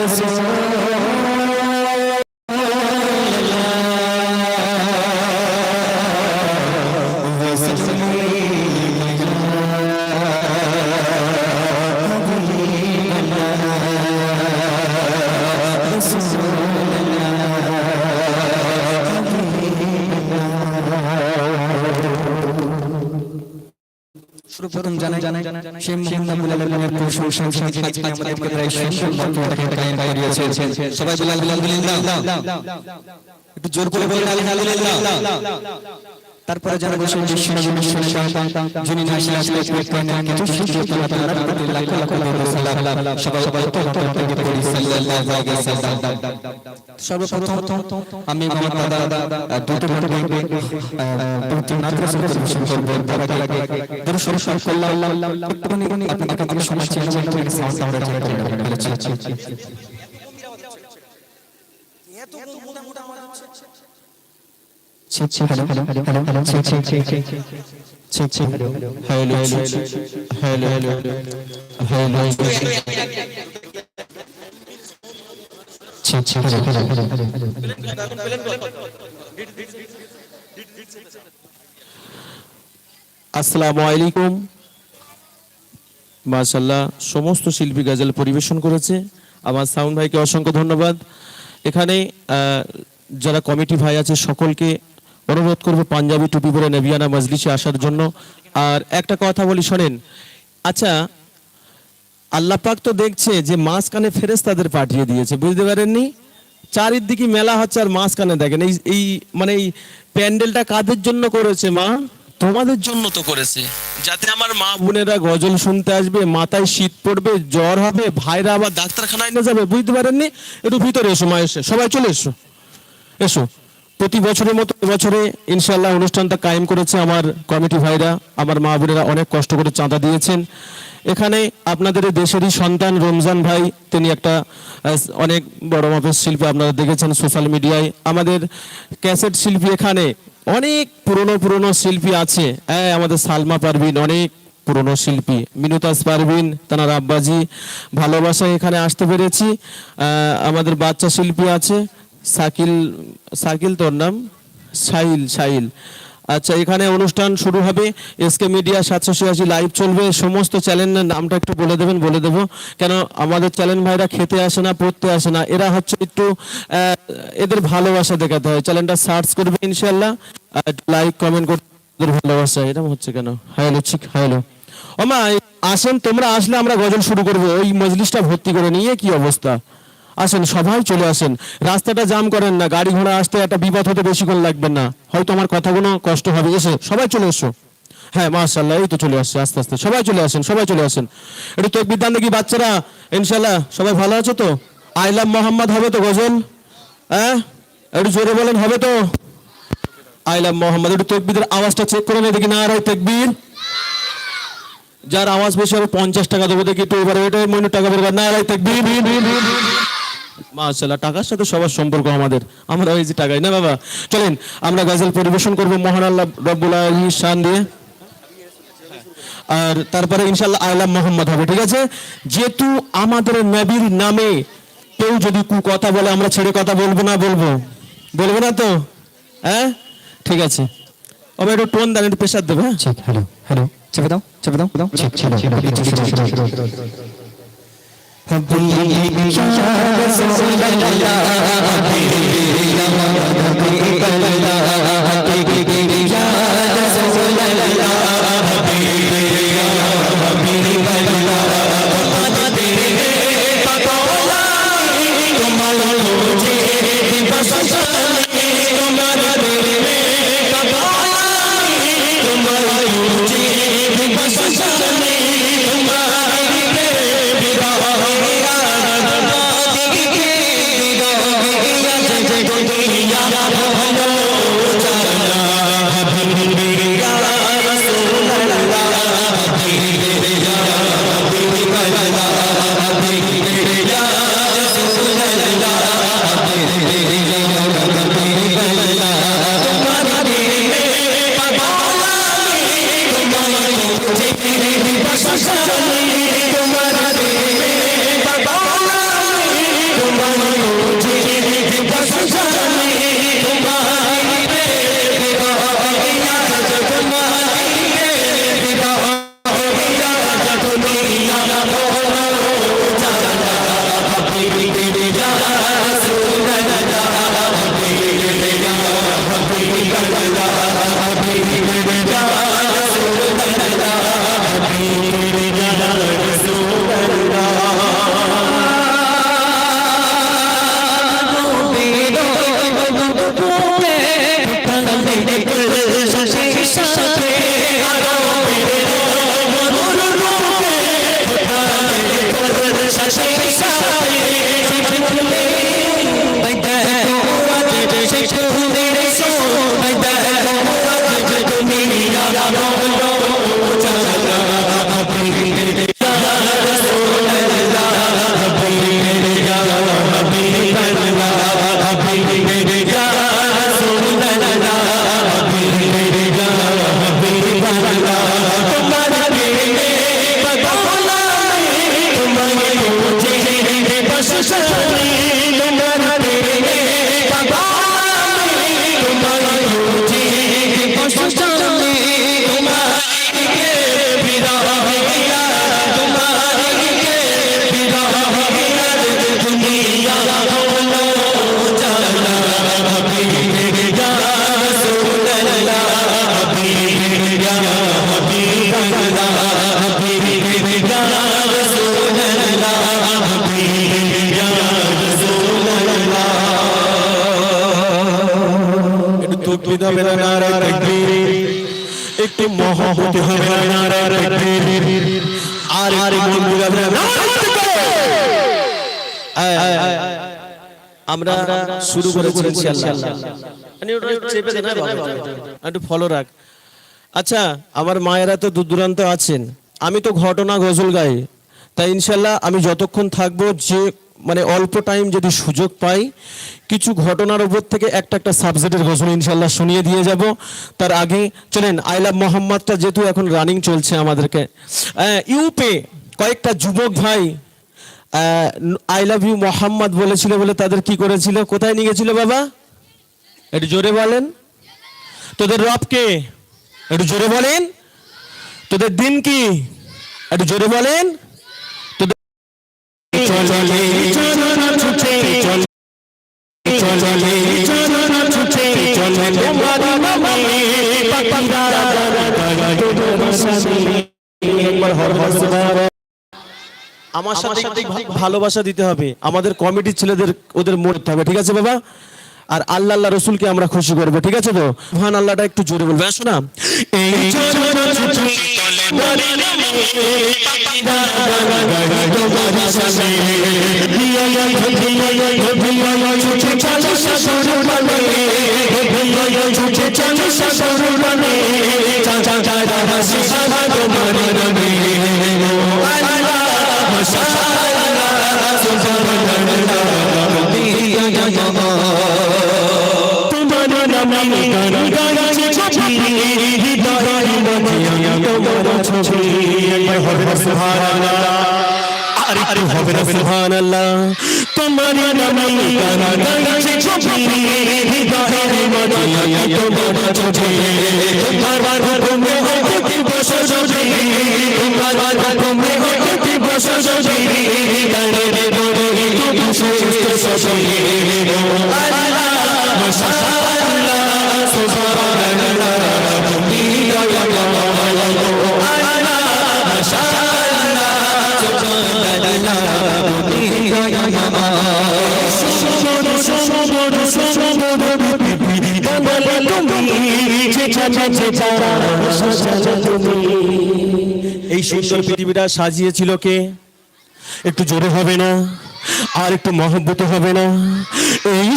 সর্বপ্রথম সবাই বিলাল আলহামদুলিল্লাহ একটু জোর করে বলেন আলহামদুলিল্লাহ তারপরে জানাব সেই বিশ্বনবী বিশ্বনেতা যিনি নাসির আসলে প্রেক্ষানে কিছু প্রতি লাখ লাখ সবাই সবাই তো সর্বপ্রথম আমি আমার দাদা দুটো প্রতি তার আপনাদের কাছে সময় চেয়ে নেব আমরা চেক আচ্ছা আচ্ছা আসসালামু আলাইকুম মাশাল্লাহ সমস্ত শিল্পী গাজাল পরিবেশন করেছে আমার সাউন্ড ভাইকে অসংখ্য ধন্যবাদ এখানে যারা কমিটি ভাই আছে সকলকে অনুরোধ করব পাঞ্জাবি টুপি পরে নেভিয়ানা মজলিসে আসার জন্য। আর একটা কথা বলি, শোনেন। আচ্ছা আল্লাহ পাক তো দেখছে যে মাঝখানে ফেরেস তাদের পাঠিয়ে দিয়েছে, বুঝতে পারেননি? চারিদিকে মেলা হচ্ছে আর মাঝখানে দেখেন, এই এই মানে এই প্যান্ডেলটা কাদের জন্য করেছে মা? তোমাদের জন্য তো করেছে। যাতে আমার মা বোনেরা গজল শুনতে আসবে, মাথায় শীত পড়বে, জ্বর হবে, ভাইরা আবার ডাক্তারখানায় নিয়ে যাবে, বুঝতে পারেননি? একটু ভিতরে এসো মা, এসে। সবাই চলে এসো। এসো। প্রতি বছরের মতো বছরে ইনশাল্লাহ অনুষ্ঠানটা কায়েম করেছে আমার কমিটি ভাইরা, আমার মা বোনেরা অনেক কষ্ট করে চাঁদা দিয়েছেন। এখানে আপনাদের দেশেরই সন্তান রমজান ভাই, তিনি একটা অনেক বড় মাপের শিল্পী আপনারা দেখেছেন সোশ্যাল মিডিয়ায়। আমাদের ক্যাসেট শিল্পী এখানে অনেক পুরনো পুরনো শিল্পী আছে। হ্যাঁ আমাদের সালমা পারভিন অনেক পুরনো শিল্পী। মিনুতাজ পারভিন, তানার আব্বাজি, ভালোবাসায় এখানে আসতে পেরেছি। আমাদের বাচ্চা শিল্পী আছে। সাকিল সাকিল তোর নাম? সাইল সাইল আচ্ছা এখানে অনুষ্ঠান শুরু হবে। এসকে মিডিয়া সাতশো ছিয়াশি লাইভ চলবে। সমস্ত চ্যানেলের নামটা একটু বলে দেবেন, বলে দেবো। কেন আমাদের চ্যানেল ভাইরা খেতে আসে না, পড়তে আসে না, এরা হচ্ছে একটু এদের ভালোবাসা দেখাতে হয়। চ্যানেলটা সার্চ করবে ইনশাল্লাহ লাইক কমেন্ট করতে ভালোবাসা। এরকম হচ্ছে কেন? হ্যালো ঠিক হ্যালো ওমা, আসেন, তোমরা আসলে আমরা গজল শুরু করব। ওই মজলিসটা ভর্তি করে নিয়ে কি অবস্থা? আসেন সবাই চলে আসেন। রাস্তাটা জাম করেন না, গাড়ি ঘোড়া আসতে একটা বিপদ হতে বেশিক্ষণ লাগবে না। হয়তো আমার কথাগুলো কষ্ট হবে। এসে, সবাই চলে এসো। হ্যাঁ মাশাল্লাহ এই তো চলে আসছে, আস্তে আস্তে। সবাই চলে আসেন, সবাই চলে আসেন। একটু তো বিদ্যান দেখি বাচ্চারা ইনশাল্লাহ সবাই ভালো আছো তো? আই লাভ মোহাম্মদ হবে তো গজল? হ্যাঁ? একটু জোরে বলেন, হবে তো? আই লাভ মোহাম্মদ, একটু তকবিদের আওয়াজটা চেক করে নেই দেখি, না আর তকবির। যার আওয়াজ বেশি হবে, পঞ্চাশ টাকা দেবো দেখি, একটু এবারে এটা মনে টাকা কর না আর তকবির। মাশাল্লাহ টাকার সাথে সবার সম্পর্ক আমাদের আমরা ওই যে টাকাই না বাবা চলেন আমরা গজল পরিবেশন করব মহান আল্লাহ রব্বুল আলামিনের শান দিয়ে আর তারপরে ইনশাল্লাহ আলাম মোহাম্মদ হবে ঠিক আছে যেহেতু আমাদের নবীর নামে কেউ যদি কু কথা বলে আমরা ছেড়ে কথা বলব না বলব বলব না তো হ্যাঁ ঠিক আছে ওবে একটু টোন দেন একটু প্রেশার দেবে হ্যাঁ hello hello চেপে দাও চেপে দাও দাও حبي يا رسول الله তোমার হবে না নারা তাকবীর একটু মহব্বত হবে না নারা তাকবীর আর আর মন বুঝাবে না আয়, আয়, আয়, আয়। আমরা শুরু করেছি ইনশাআল্লাহ। মানে ওটা চেপে দে একটু ফলো রাখ। আচ্ছা আমার মায়েরা তো দূর দূরান্ত আছেন। আমি তো ঘটনা গজল গাই। তাই ইনশাল্লাহ আমি যতক্ষণ থাকব যে মানে অল্প টাইম যদি সুযোগ পাই, কিছু ঘটনার উপর থেকে একটা একটা সাবজেক্টের গজল ইনশাল্লাহ শুনিয়ে দিয়ে যাব। তার আগে চলেন আই লাভ মোহাম্মদটা যেহেতু এখন রানিং চলছে আমাদেরকে। ইউপে কয়েকটা যুবক ভাই আই লাভ ইউ মোহাম্মদ বলেছিল বলে তাদের কি করেছিল? কোথায় নিয়ে গেছিল বাবা? একটু জোরে বলেন। তোদের রবকে একটু জোরে বলেন। তোদের দিন কি? একটু জোরে বলেন। আমার সাথে ভালোবাসা দিতে হবে। আমাদের কমিটির ছেলেদের ওদের মরতে হবে ঠিক আছে বাবা? আর আল্লাহ আল্লাহ রসুলকে আমরা খুশি করব, ঠিক আছে তো? ভান আল্লাহটা একটু জোরে বলবে, আসো না। চলে হবে না সুবহানাল্লাহ। তোমার নামে গান গাইছে ছবি হৃদয়ের মধ্যে তোমার ছবি তোমার সুস্থ ছবি এই সুন্দর পৃথিবীটা সাজিয়েছিল কে একটু জোরে হবে না আর একটু মহব্বত হবে না এই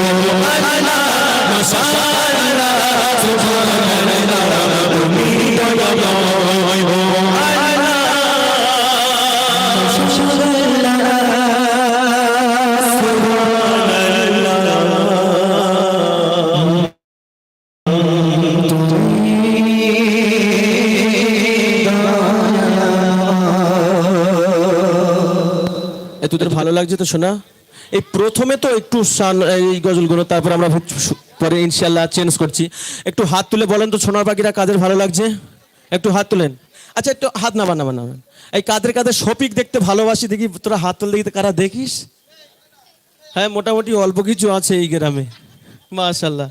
তোমার তোদের ভালো লাগছে তো শোনা এই প্রথমে তো একটু এই গজলগুলো তারপর আমরা পরে ইনশাল্লাহ চেঞ্জ করছি। একটু হাত তুলে বলেন তো সোনার পাখিরা কাদের ভালো লাগছে? একটু হাত তুলেন। আচ্ছা একটু হাত নামান নামান নামান। এই কাদের কাদের শপিক দেখতে ভালোবাসি দেখি তোরা হাত তুলে দেখি কারা দেখিস? হ্যাঁ মোটামুটি অল্প কিছু আছে এই গ্রামে। মাশাল্লাহ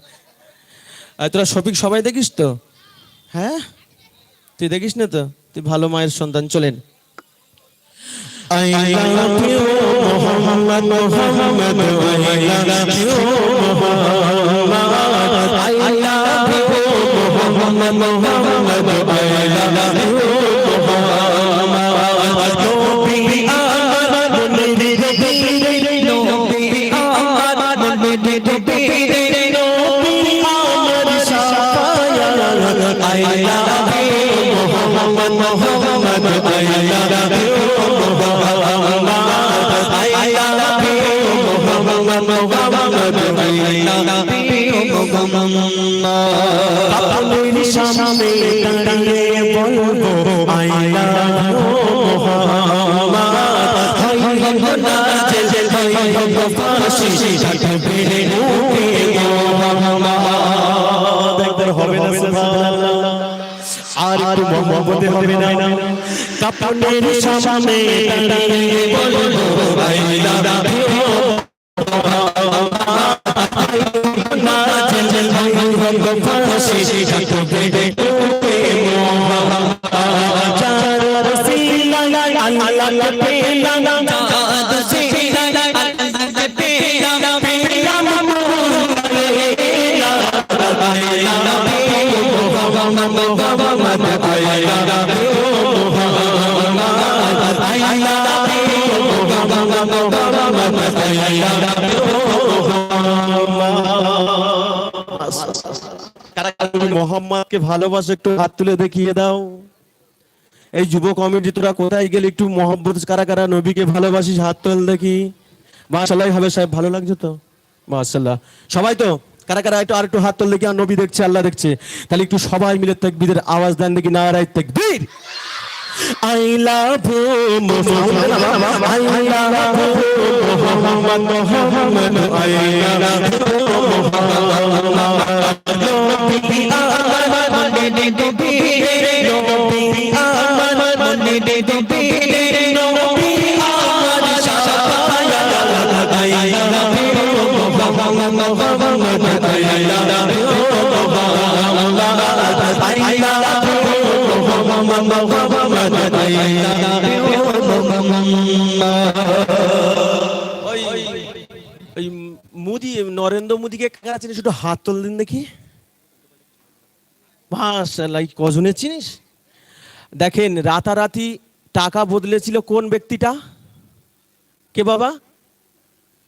আর তোরা শপিক সবাই দেখিস তো? হ্যাঁ? তুই দেখিস না তো? তুই ভালো মায়ের সন্তান চলেন। I love you, Muhammad, Muhammad. Muhammad, Muhammad, হবে না আর একটু মহব্বতে হবে না কাপনের সামনে দাঁড়িয়ে বলব ভাই দাদা না জল ভাই ভাই ভাই ভাই ভাই ভাই ভাই পেলা মোহাম্মদকে ভালোবাসো একটু হাত তুলে দেখিয়ে দাও। এই যুব কমিটি, তোরা কোথায় গেলে একটু মোহাম্মদ কারা কারা নবীকে ভালোবাসিস, হাত তোল দেখি। মাশাল্লাহ হবে সাহেব, ভালো লাগছে তো? মাশাল্লাহ সবাই তো? কারা কারা, একটু আর একটু হাত তোল দেখি, আর নবী দেখছে, আল্লাহ দেখছে। তাহলে একটু সবাই মিলে তাকবীরের আওয়াজ দেন দেখি, নারায় তাকবীর। মোদী নরেন্দ্র মোদীকে কাছে শুধু হাত তোল দিন দেখি। মাশাআল্লাহ লাইক কজনের চিনিস? দেখেন, রাতারাতি টাকা বদলেছিল কোন ব্যক্তিটা? কে বাবা?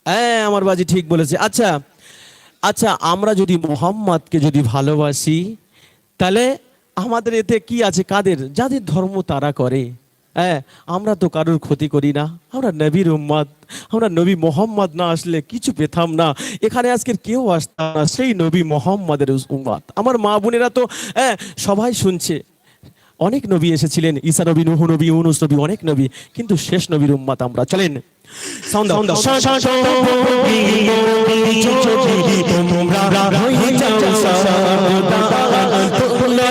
হ্যাঁ আমার বাজি ঠিক বলেছে। আচ্ছা আচ্ছা আমরা যদি মোহাম্মদকে যদি ভালোবাসি, তাহলে আমাদের এতে কি আছে? কাদের? যাদের ধর্ম তারা করে। হ্যাঁ আমরা তো কারোর ক্ষতি করি না। আমরা নবীর উম্মাদ আমরা নবী মোহাম্মদ না আসলে কিছু পেতাম না। এখানে আজকের কেউ আসতাম না সেই নবী মোহাম্মদের উম্মাদ আমার মা বোনেরা তো হ্যাঁ সবাই শুনছে। অনেক নবী এসেছিলেন ঈসা নবী নুহ নবী ইউনুস নবী অনেক নবী কিন্তু শেষ নবীর উম্মাদ আমরা। চলেন। সাউন্ড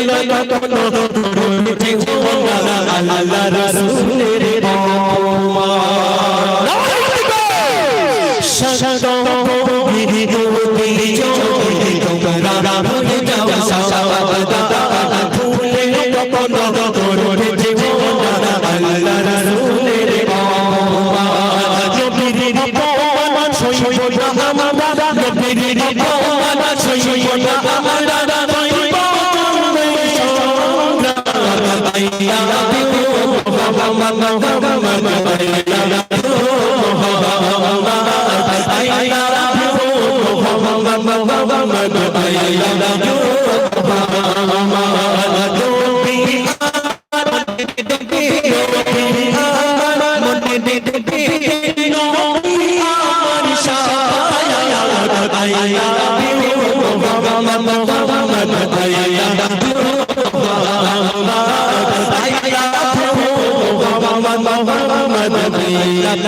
নয় কত দূরে আল্লাহ রাসূলের Show you. the I, I, I,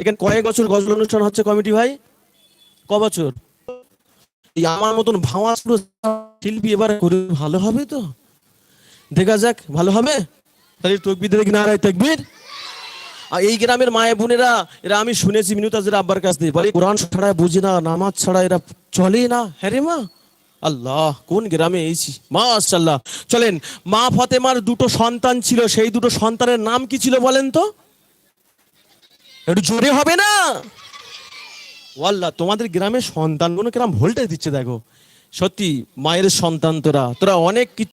এখানে কয়েক বছর গজল অনুষ্ঠান হচ্ছে কমিটি ভাই? ক বছর? আমার মতন ভাওয়া শিল্পী এবার করে ভালো হবে তো? দেখা যাক, ভালো হবে? তাহলে তকবির দেখি না তকবির। আর এই গ্রামের মায়ে বোনেরা, এরা আমি শুনেছি মিনুতাজের আব্বার কাছ থেকে, বলে কোরআন ছাড়া বুঝি না, নামাজ ছাড়া এরা চলে না। হ্যাঁ রে মা। আল্লাহ, কোন গ্রামে এইছি মাশাল্লাহ চলেন, মা ফতেমার দুটো সন্তান ছিল, সেই দুটো সন্তানের নাম কি ছিল বলেন তো? একটু জোরে হবে না? ওয়াল্লা, তোমাদের গ্রামে সন্তানগুলো কিরম ভোল্টেজ দিচ্ছে, দেখো। সত্যি, মায়ের সন্তান তোরা তোরা অনেক কিছু